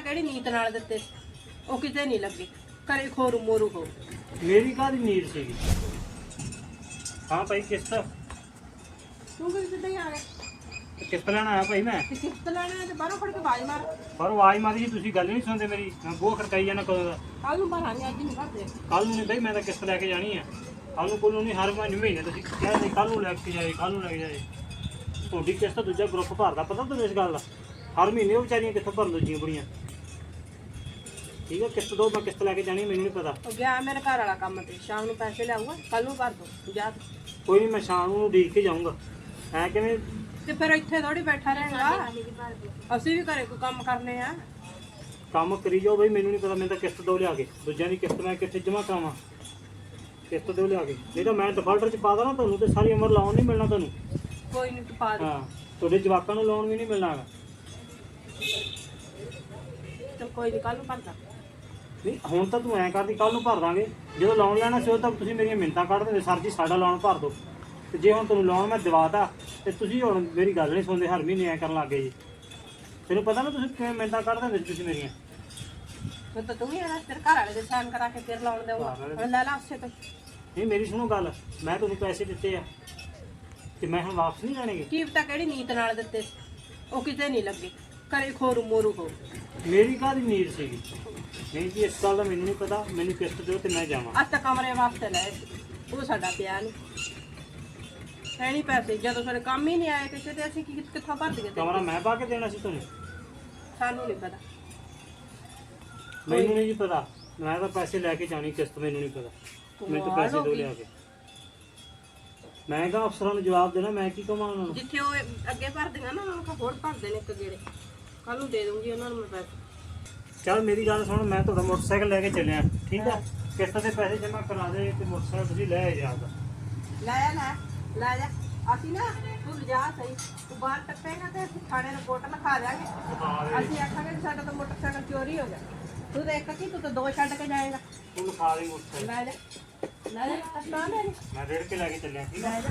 ਕਿਹੜੀ ਨੀਤ ਨਾਲ ਦਿੱਤੇ? ਉਹ ਕਿਤੇ ਨਹੀਂ ਲੱਗੇ। ਘਰੇ ਖੋਰੂ ਮੋਰੂ ਹੋ ਮੇਰੀ ਕਾਹਦੀ ਨੀਡ ਸੀਗੀ? ਹਾਂ ਭਾਈ ਕਿਸ਼ਤ। ਤੂੰ ਕਿ ਕਿੱਦਾਂ ਹੀ ਆ ਗਿਆ ਕਿਸ਼ਤ ਲੈਣ ਆਇਆ ਭਾਈ ਮੈਂ। ਤੇ ਕਿਸ਼ਤ ਲੈਣਾ ਤੇ ਬਾਹਰੋਂ ਫੜ ਕੇ ਬਾਜ ਮਾਰ। ਪਰ ਆਵਾਜ਼ ਮਾਰੀ ਜੀ ਤੁਸੀਂ ਗੱਲ ਨਹੀਂ ਸੁਣਦੇ ਮੇਰੀ। ਮੈਂ ਬੂਹਾ ਖੜਕਾਈ ਜਾਣਾ ਕਦੋਂ ਦਾ। ਕੱਲ ਨੂੰ ਬਾਹਰ ਅੱਜ ਨਹੀਂ ਕਰਦੇ ਕੱਲ ਨੂੰ ਨਹੀਂ ਬਈ ਮੈਂ ਤਾਂ ਕਿਸ਼ਤ ਲੈ ਕੇ ਜਾਣੀ ਆ। ਕੱਲ ਨੂੰ ਕੋਲ ਨਹੀਂ ਹਰ ਮਹੀਨੇ ਮਹੀਨੇ ਤੁਸੀਂ ਕਹਿੰਦੇ ਕੱਲ ਨੂੰ ਲੈ ਕੇ ਜਾਏ ਕੱਲ ਨੂੰ ਲੈ ਕੇ ਜਾਏ। ਤੁਹਾਡੀ ਕਿਸ਼ਤ ਤਾਂ ਦੂਜਾ ਗਰੁੱਪ ਭਰਦਾ ਪਤਾ ਤੁਹਾਨੂੰ ਇਸ ਗੱਲ ਦਾ? ਹਰ ਮਹੀਨੇ ਉਹ ਵਿਚਾਰੀਆਂ ਕਿੱਥੋਂ ਭਰਨ ਦੂਜੀਆਂ ਬੁੜੀਆਂ? ਠੀਕ ਹੈ ਕਿਸ਼ਤ ਦੋ ਮੈਂ ਕਿਸ਼ਤ ਲੈ ਕੇ ਜਾਣੀ ਮੈਨੂੰ ਨਹੀਂ ਪਤਾ। ਉਹ ਗਿਆ ਮੇਰੇ ਘਰ ਵਾਲਾ ਕੰਮ ਤੇ ਸ਼ਾਮ ਨੂੰ ਪੈਸੇ ਲਿਆਊਗਾ ਕੱਲ ਨੂੰ ਭਰ ਦੋ ਜਾ। ਕੋਈ ਨਹੀਂ ਮੈਂ ਸ਼ਾਮ ਨੂੰ ਉਡੀਕ ਕੇ ਜਾਊਂਗਾ। ਐ ਕਿਵੇਂ? ਤੇ ਫਿਰ ਇੱਥੇ ਥੋੜੀ ਬੈਠਾ ਰਹੇਗਾ। ਅਸੀਂ ਵੀ ਘਰੇ ਕੋਈ ਕੰਮ ਕਰਨੇ ਆ। ਕੰਮ ਕਰੀ ਜਾਓ ਬਈ ਮੈਨੂੰ ਨਹੀਂ ਪਤਾ ਮੈਨੂੰ ਤਾਂ ਕਿਸ਼ਤ ਦੋ ਲਿਆ ਕੇ। ਦੂਜਿਆਂ ਦੀ ਕਿਸ਼ਤ ਮੈਂ ਕਿੱਥੇ ਜਮ੍ਹਾਂ ਕਰਾਵਾਂ? ਕਿਸ਼ਤ ਦੋ ਲਿਆ ਕੇ। ਨਹੀਂ ਤਾਂ ਮੈਂ ਡਿਫਾਲਟਰ ਚ ਪਾ ਦਾਂ ਤੁਹਾਨੂੰ ਤੇ ਸਾਰੀ ਉਮਰ ਲਾਉਣ ਨਹੀਂ ਮਿਲਣਾ ਤੁਹਾਨੂੰ। ਕੋਈ ਨਹੀਂ ਤੂੰ ਪਾ ਦੇ। ਹਾਂ ਤੁਹਾਡੇ ਜਵਾਕਾਂ ਨੂੰ ਲੋਨ ਵੀ ਨਹੀਂ ਮਿਲਣਾ ਹੈਗਾ। ਤੇ ਕੋਈ ਨਹੀਂ ਕੱਲ ਨੂੰ ਭਰਦਾ। ਨਹੀਂ ਹੁਣ ਤਾਂ ਤੂੰ ਐਂ ਕਰਦੀ ਕੱਲ ਨੂੰ ਭਰ ਦਾਂਗੇ। ਜਦੋਂ ਲੋਨ ਲੈਣਾ ਸੀ ਉਹ ਤਾਂ ਤੁਸੀਂ ਮੇਰੀਆਂ ਮਿੰਤਾਂ ਕੱਢ ਦਿੰਦੇ ਸਰ ਜੀ ਸਾਡਾ ਲੋਨ ਭਰ ਦਿਓ। ਤੇ ਜੇ ਹੁਣ ਤੁਹਾਨੂੰ ਲੋਨ ਮੈਂ ਦਿਵਾਤਾ ਤੇ ਤੁਸੀਂ ਹੁਣ ਮੇਰੀ ਗੱਲ ਨਹੀਂ ਸੁਣਦੇ ਹਰ ਮਹੀਨੇ ਐਂ ਕਰਨ ਲੱਗੇ ਜੀ। ਤੈਨੂੰ ਪਤਾ ਨਾ ਤੁਸੀਂ ਕਿਵੇਂ ਮਿੰਤਾਂ ਕੱਢ ਦਿੰਦੇ ਸੀ ਤੁਸੀਂ ਮੇਰੀਆਂ। ਫਿਰ ਤਾਂ ਤੂੰ ਵੀ ਆਣਾ ਤੇਰੇ ਘਰ ਵਾਲੇ ਦੇ ਸਾਈਨ ਕਰਾ ਕੇ ਫਿਰ ਲਾਉਣ ਦੇਊਗਾ ਘਰ ਵਾਲੇ ਹੁਣ ਲੈ ਲਾ ਉਸੇ ਤੋਂ। ਨਹੀਂ ਮੇਰੀ ਸੁਣੋ ਗੱਲ ਮੈਂ ਤੁਹਾਨੂੰ ਪੈਸੇ ਦਿੱਤੇ ਆ। ਤੇ ਮੈਂ ਹੁਣ ਵਾਪਸ ਨਹੀਂ ਲੈਣਗੇ ਕੀ ਪਤਾ ਕਿਹੜੀ ਨੀਤ ਨਾਲ ਦਿੱਤੇ? ਉਹ ਕਿਤੇ ਨਹੀਂ ਲੱਗੇ। ਘਰੇ ਖੋਰੂ ਮੋਰੂ ਹੋ। ਮੇਰੀ ਕਾਹਦੀ ਨੀਡ ਸੀਗੀ? ਨਹੀਂ ਜੀ ਇਸ ਗੱਲ ਦਾ ਮੈਨੂੰ ਨਹੀਂ ਪਤਾ। ਮੈਨੂੰ ਕਿਸ਼ਤ ਦਿਓ ਤੇ ਮੈਂ ਜਾਵਾਂ। ਅੱਜ ਤਾਂ ਕਮਰੇ ਵਾਸਤੇ ਲਏ ਸੀ ਉਹ ਸਾਡਾ ਪਿਆ ਨਹੀਂ ਹੈ ਨਹੀਂ ਪੈਸੇ। ਜਦੋਂ ਸਾਡੇ ਕੰਮ ਹੀ ਨਹੀਂ ਆਏ ਕਿਸੇ ਤੇ ਅਸੀਂ ਕੀ ਕਿੱਥੋਂ ਭਰ ਦਈਏ? ਕਮਰਾ ਮੈਂ ਪਾ ਕੇ ਦੇਣਾ ਸੀ ਤੁਹਾਨੂੰ ਸਾਨੂੰ ਨਹੀਂ ਪਤਾ। ਮੈਨੂੰ ਨਹੀਂ ਜੀ ਪਤਾ। ਮੈਂ ਤਾਂ ਪੈਸੇ ਲੈ ਕੇ ਜਾਣੀ ਕਿਸ਼ਤ ਮੈਨੂੰ ਨਹੀਂ ਪਤਾ। ਮੈਨੂੰ ਤਾਂ ਪੈਸੇ ਦੋ ਲਿਆ ਕੇ। ਮੈਂ ਕਿਹਾ ਅਫਸਰਾਂ ਨੂੰ ਜਵਾਬ ਦੇਣਾ ਮੈਂ ਕੀ ਕਮਾਂ ਉਹਨਾਂ ਨੂੰ? ਜਿੱਥੇ ਉਹ ਅੱਗੇ ਭਰਦੀਆਂ ਨਾ ਉਹਨਾਂ ਨੂੰ ਹੋਰ ਭਰਦੇ ਨੇ ਇੱਕ ਗੇੜੇ। ਕੱਲ ਨੂੰ ਦੇ ਦੂੰਗੀ ਉਹਨਾਂ ਨੂੰ ਮੈਂ ਪੈਸੇ। ਚਲ ਮੇਰੀ ਗੱਲ ਸੁਣ ਮੈਂ ਤੁਹਾਡਾ ਮੋਟਰਸਾਈਕਲ ਲੈ ਕੇ ਚੱਲਿਆ। ਠੀਕ ਆ? ਕਿਸ਼ਤ ਦੇ ਪੈਸੇ ਜਮ੍ਹਾਂ ਕਰਾ ਦੇ ਤੇ ਮੋਟਰਸਾਈਕਲ ਤੁਸੀਂ ਲੈ ਜਾ। ਆਪਦਾ ਲੈ ਆ ਲੈ ਲੈ ਜਾ ਅਸੀਂ ਨਾ ਤੂੰ ਲਿਜਾ ਸਹੀ। ਤੂੰ ਬਾਹਰ ਟੱਪੇਗਾ ਤੇ ਅਸੀਂ ਥਾਣੇ ਰਿਪੋਰਟ ਲਿਖਾ ਦਿਆਂਗੇ। ਅਸੀਂ ਆਖਾਂਗੇ ਕਿ ਸਾਡਾ ਤਾਂ ਮੋਟਰਸਾਈਕਲ ਚੋਰੀ ਹੋ ਗਿਆ। ਤੂੰ ਇੱਕ ਕੀ ਤੂੰ ਤਾਂ ਦੋ ਛੱਡ ਕੇ ਜਾਏਗਾ। ਤੂੰ ਖਾ ਲਈ ਮੋਟਰਸਾਈਕਲ। ਲੈ ਜਾ। ਲੈ ਜਾ ਅਸਮਾਨ ਲੈ ਮੈਂ ਰੇੜ ਕੇ ਲੈ ਕੇ ਚੱਲਿਆ ਠੀਕ ਆ? ਲੈ ਜਾ।